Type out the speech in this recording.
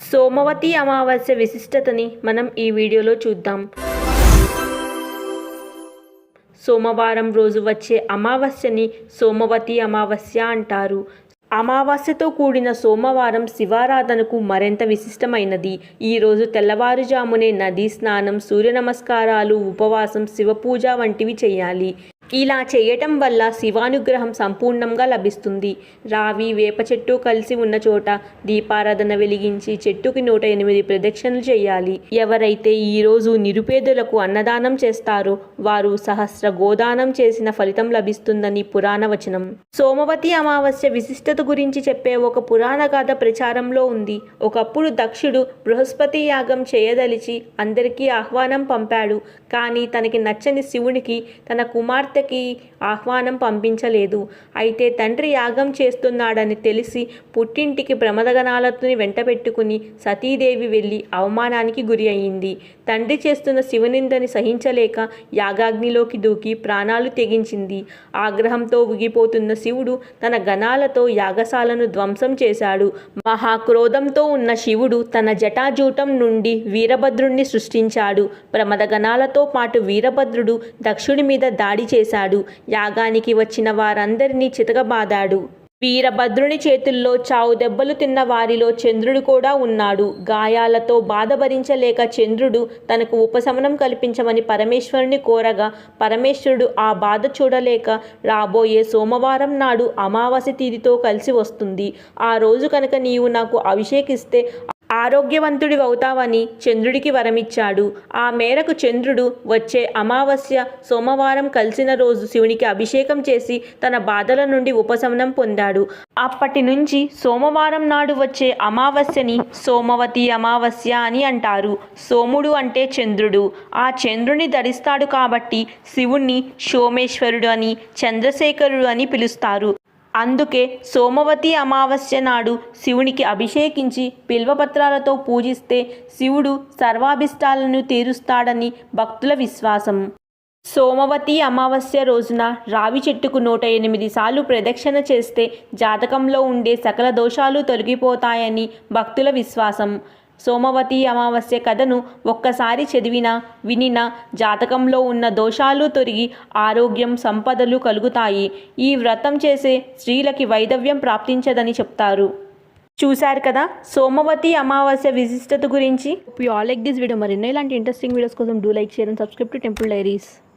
సోమవతి అమావాస్య విశిష్టతని మనం ఈ వీడియోలో చూద్దాం. సోమవారం రోజు వచ్చే అమావాస్యని సోమవతి అమావాస్య అంటారు. అమావాస్యతో కూడిన సోమవారం శివారాధనకు మరింత విశిష్టమైనది. ఈరోజు తెల్లవారుజామునే నది స్నానం సూర్య నమస్కారాలు ఉపవాసం శివపూజ వంటివి చేయాలి. ఇలా చేయటం వల్ల శివానుగ్రహం సంపూర్ణంగా లభిస్తుంది. రావి వేప చెట్టు కలిసి ఉన్న చోట దీపారాధన వెలిగించి చెట్టుకి నూట ఎనిమిది ప్రదక్షిణలు చేయాలి. ఎవరైతే ఈరోజు నిరుపేదలకు అన్నదానం చేస్తారో వారు సహస్ర గోదానం చేసిన ఫలితం లభిస్తుందని పురాణ వచనం. సోమవతి అమావాస్య విశిష్టత గురించి చెప్పే ఒక పురాణ గాథ ప్రచారంలో ఉంది. ఒకప్పుడు దక్షుడు బృహస్పతి యాగం చేయదలిచి అందరికీ ఆహ్వానం పంపాడు. కానీ తనకి నచ్చని శివునికి తన కుమార్తె కుమార్తెకి ఆహ్వానం పంపించలేదు. అయితే తండ్రి యాగం చేస్తున్నాడని తెలిసి పుట్టింటికి ప్రమదగణాలతోని వెంటబెట్టుకుని సతీదేవి వెళ్ళి అవమానానికి గురి అయింది తండ్రి చేస్తున్న శివనిందని సహించలేక యాగాగ్నిలోకి దూకి ప్రాణాలు తెగించింది. ఆగ్రహంతో ఉగిపోతున్న శివుడు తన గణాలతో యాగశాలను ధ్వంసం చేశాడు. మహాక్రోధంతో ఉన్న శివుడు తన జటాజూటం నుండి వీరభద్రుణ్ణి సృష్టించాడు. ప్రమదగణాలతో పాటు వీరభద్రుడు దక్షుడి మీద దాడి చేసి చేశాడు. యాగానికి వచ్చిన వారందరినీ చితకబాదాడు. వీరభద్రుని చేతుల్లో చావు దెబ్బలు తిన్న వారిలో చంద్రుడు కూడా ఉన్నాడు. గాయాలతో బాధ భరించలేక చంద్రుడు తనకు ఉపశమనం కల్పించమని పరమేశ్వరుని కోరగా పరమేశ్వరుడు ఆ బాధ చూడలేక రాబోయే సోమవారం నాడు అమావాస్య తిథితో కలిసి వస్తుంది. ఆ రోజు కనుక నీవు నాకు అభిషేకిస్తే ఆరోగ్యవంతుడి అవుతావని చంద్రుడికి వరమిచ్చాడు. ఆ మేరకు చంద్రుడు వచ్చే అమావాస్య సోమవారం కలిసిన రోజు శివునికి అభిషేకం చేసి తన బాధల నుండి ఉపశమనం పొందాడు. అప్పటి నుంచి సోమవారం నాడు వచ్చే అమావాస్యని సోమవతి అమావాస్య అని అంటారు. సోముడు అంటే చంద్రుడు. ఆ చంద్రుని ధరిస్తాడు కాబట్టి శివుణ్ణి సోమేశ్వరుడు అని చంద్రశేఖరుడు అని పిలుస్తారు. అందుకే సోమవతి అమావాస్య నాడు శివునికి అభిషేకించి బిల్వపత్రాలతో పూజిస్తే శివుడు సర్వాభిష్టాలను తీరుస్తాడని భక్తుల విశ్వాసం. సోమవతి అమావాస్య రోజున రావి చెట్టుకు నూట ఎనిమిది సార్లు ప్రదక్షిణ చేస్తే జాతకంలో ఉండే సకల దోషాలు తొలగిపోతాయని భక్తుల విశ్వాసం. సోమవతి అమావాస్య కథను ఒక్కసారి చదివినా వినినా జాతకంలో ఉన్న దోషాలు తొరిగి ఆరోగ్యం సంపదలు కలుగుతాయి. ఈ వ్రతం చేసే స్త్రీలకి వైదవ్యం ప్రాప్తించదని చెప్తారు. చూశారు కదా? సోమవతి అమావాస్య విశిష్టత గురించి. You all like this video మరిన్నో ఇలాంటి ఇంట్రెస్టింగ్ వీడియోస్ కోసం do like share and subscribe to Temple Diaries